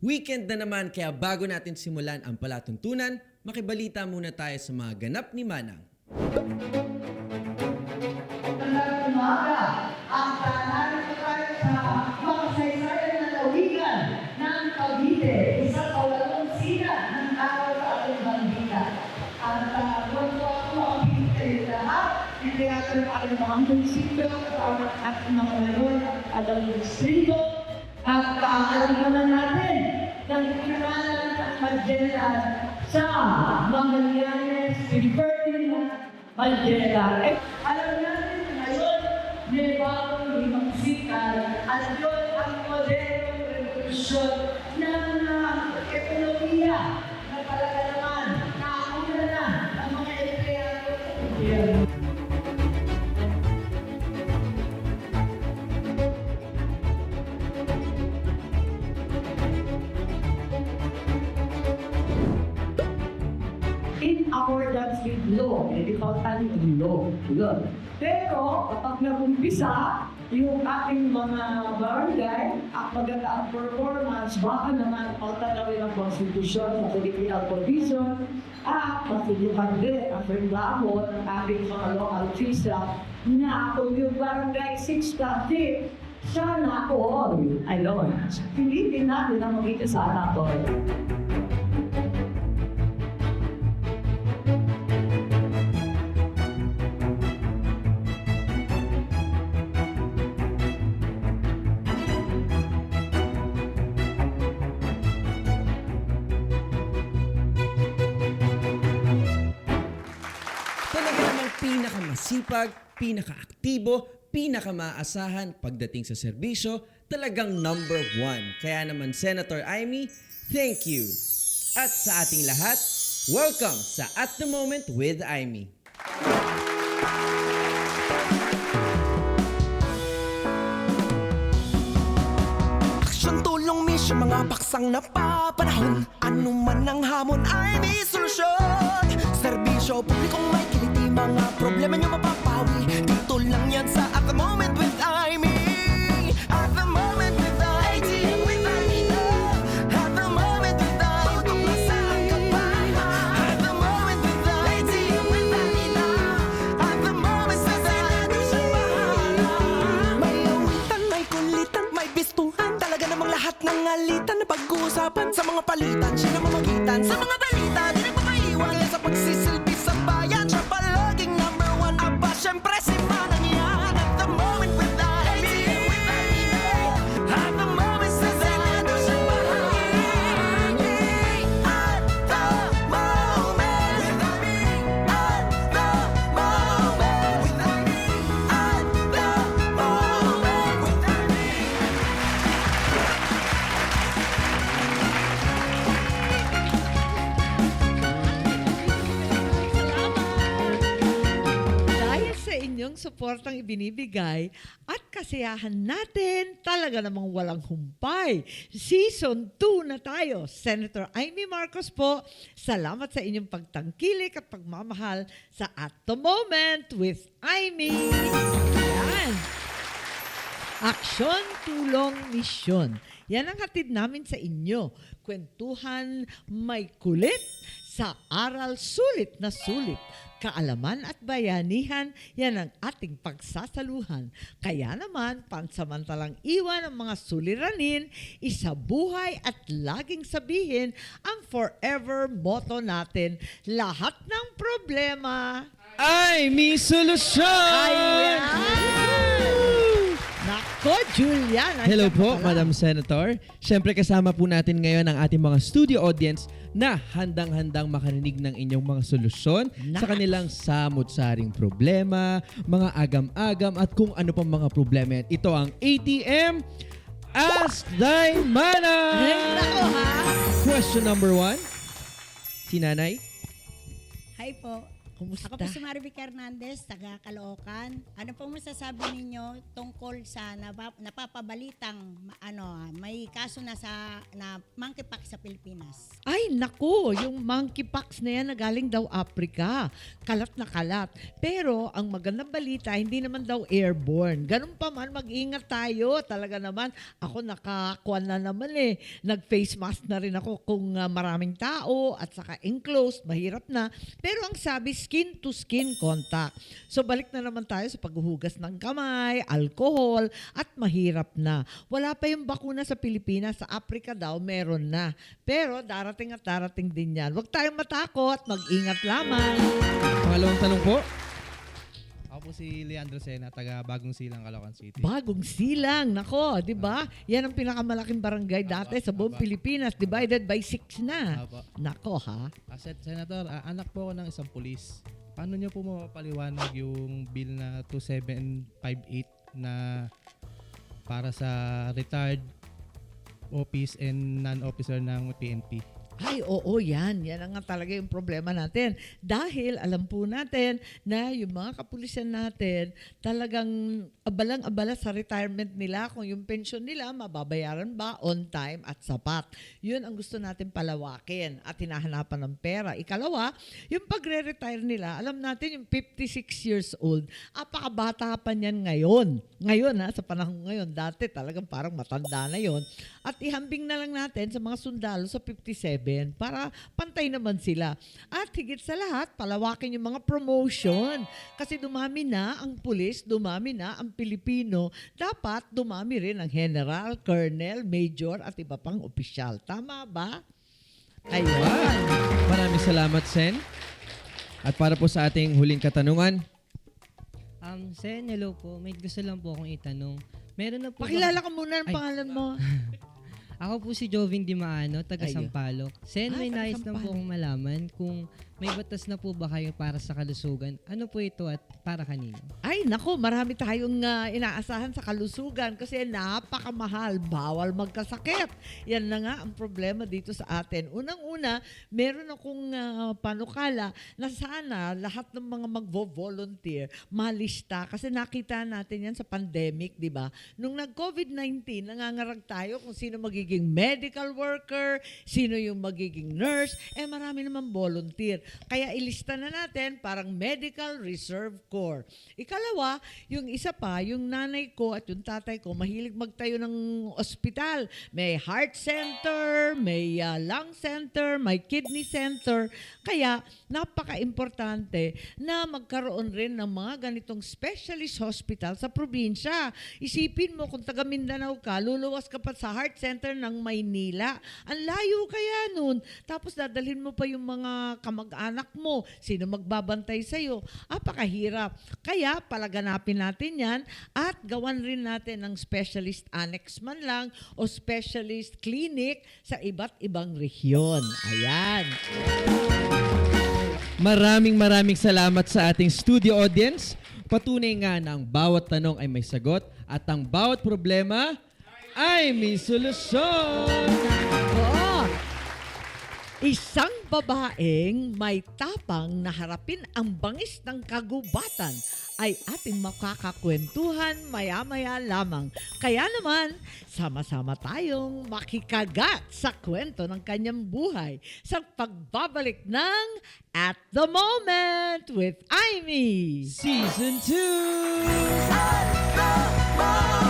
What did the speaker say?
Weekend na naman kaya bago natin simulan ang palatuntunan, makibalita muna tayo sa mga ganap ni Manang. Umaga. Ang tayo sa makasaysayan na lawigan ng Cavite, isa sa walong sina ng araw sa ating bandila. At uh, gusto ako makapit kayo lahat, hindi natin ang ating mga munisipyo, at ang mga mayor, at ang distrito, at kaakalimanan natin ng pinangalan ng Magellan sa Magallanes Liberty Mandela. Eh, alam natin na ngayon, may bagong limang sikal at yun ang modernong revolusyon ng uh, ekonomiya na talaga law. Yun. Pero, kapag nagumpisa, yung ating mga barangay at maganda ang performance, baka naman pagtatawin ng konstitusyon sa Filipino provision at matulukan din ang reklamo ng ating mga local official na kung yung barangay 6 traffic, sana all, ano, pilitin natin ang magiging sana all. Pinakamasipag, pinakaaktibo, pinakamaasahan pagdating sa serbisyo, talagang number one. Kaya naman, Senator Amy, thank you. At sa ating lahat, welcome sa At The Moment with Amy. Aksyon, tulong, misyon, mga paksang napapanahon Ano man ang hamon ay may solusyon Serbisyo, publikong Mga problema nyo mapapawi. Dito lang yan sa At The Moment with lahat ng alitan. Na pag-uusapan Sa mga palitan, siya na mamagitan Sa mga balita, di nagpapaiwan sa pagsisilbi suportang ibinibigay at kasiyahan natin, talaga namang walang humpay. Season 2 na tayo. Senator Amy Marcos po, salamat sa inyong pagtangkilik at pagmamahal sa At The Moment with Amy. Yan. Aksyon, tulong, misyon. Yan ang hatid namin sa inyo. Kwentuhan may kulit sa aral sulit na sulit. Kaalaman at bayanihan, yan ang ating pagsasaluhan. Kaya naman, pansamantalang iwan ang mga suliranin, isabuhay at laging sabihin ang forever motto natin, lahat ng problema Ay, may solusyon! Ayan! Nako, Julian! Hello po, pala. Madam Senator. Siyempre kasama po natin ngayon ang ating mga studio audience na handang-handang makarinig ng inyong mga solusyon sa kanilang samot-saring problema, mga agam-agam at kung ano pang mga problema yan. Ito ang ATM Ask Thy Mana! ha! Question number one. Si Nanay. Hi po. Kumusta? Ako po si Marivic Hernandez, taga Caloocan. Ano pong masasabi ninyo tungkol sa napa- napapabalitang ano, may kaso na sa na monkeypox sa Pilipinas? Ay, naku, yung monkeypox na yan na galing daw Africa. Kalat na kalat. Pero ang magandang balita, hindi naman daw airborne. Ganun pa man, mag-ingat tayo. Talaga naman, ako nakakuan na naman eh. Nag-face mask na rin ako kung ah, maraming tao at saka enclosed, mahirap na. Pero ang sabi, skin to skin contact. So balik na naman tayo sa paghuhugas ng kamay, alcohol, at mahirap na. Wala pa yung bakuna sa Pilipinas, sa Africa daw meron na. Pero darating at darating din yan. Huwag tayong matakot, mag-ingat lamang. Pangalawang tanong po. Po si Leandro Sena, taga Bagong Silang, Caloocan City. Bagong silang, nako, di ba? Yan ang pinakamalaking barangay dati sa buong. Pilipinas, divided by six na. Apo. Nako ha? Ah, Sen- Senator, ah, anak po ako ng isang pulis. Paano niyo po mapapaliwanag yung bill na 2758 na para sa retired office and non-officer ng PNP? Ay, oo, yan. Yan ang talaga yung problema natin. Dahil alam po natin na yung mga kapulisan natin talagang abalang-abala sa retirement nila kung yung pension nila mababayaran ba on time at sapat. Yun ang gusto natin palawakin at hinahanapan ng pera. Ikalawa, yung pagre-retire nila, alam natin yung 56 years old, apakabata pa niyan ngayon. Ngayon ha, sa panahon ngayon, dati talagang parang matanda na yon At ihambing na lang natin sa mga sundalo sa 57 para pantay naman sila. At higit sa lahat, palawakin yung mga promotion. Kasi dumami na ang pulis, dumami na ang Pilipino. Dapat dumami rin ang general, colonel, major at iba pang opisyal. Tama ba? Ayun. Maraming salamat, Sen. At para po sa ating huling katanungan, Um, Sen, hello po. May gusto lang po akong itanong. Meron na po Pakilala ka muna ng Ay. pangalan mo. Ako po si Jovin Dimaano, taga Ayun. Sampaloc. Sen, Ah, may nais lang po akong malaman kung may batas na po ba kayo para sa kalusugan. Ano po ito at para kanino? Ay, nako, marami tayong ah, inaasahan sa kalusugan kasi napakamahal. Bawal magkasakit. Yan na nga ang problema dito sa atin. Unang-una, meron akong ah, panukala na sana lahat ng mga magvo-volunteer malista kasi nakita natin yan sa pandemic, di ba? Nung nag-COVID-19, nangangarag tayo kung sino magiging medical worker, sino yung magiging nurse, eh marami naman volunteer. Kaya ilista na natin parang Medical Reserve Corps. Ikalawa, yung isa pa, yung nanay ko at yung tatay ko, mahilig magtayo ng ospital. May heart center, may ah, lung center, may kidney center. Kaya napaka-importante na magkaroon rin ng mga ganitong specialist hospital sa probinsya. Isipin mo kung taga Mindanao ka, luluwas ka pa sa heart center ng Maynila. Ang layo kaya nun. Tapos dadalhin mo pa yung mga kamag-anak mo. Sino magbabantay sa'yo? Apakahirap. Kaya palaganapin natin yan at gawan rin natin ng specialist annex man lang o specialist clinic sa iba't ibang rehiyon. Ayan. maraming maraming salamat sa ating studio audience. Patunay nga na ang bawat tanong ay may sagot at ang bawat problema ay may solusyon. Isang babaeng may tapang na harapin ang bangis ng kagubatan ay ating makakakwentuhan maya-maya lamang. Kaya naman, sama-sama tayong makikagat sa kwento ng kanyang buhay sa pagbabalik ng At the Moment with Amy. Season 2!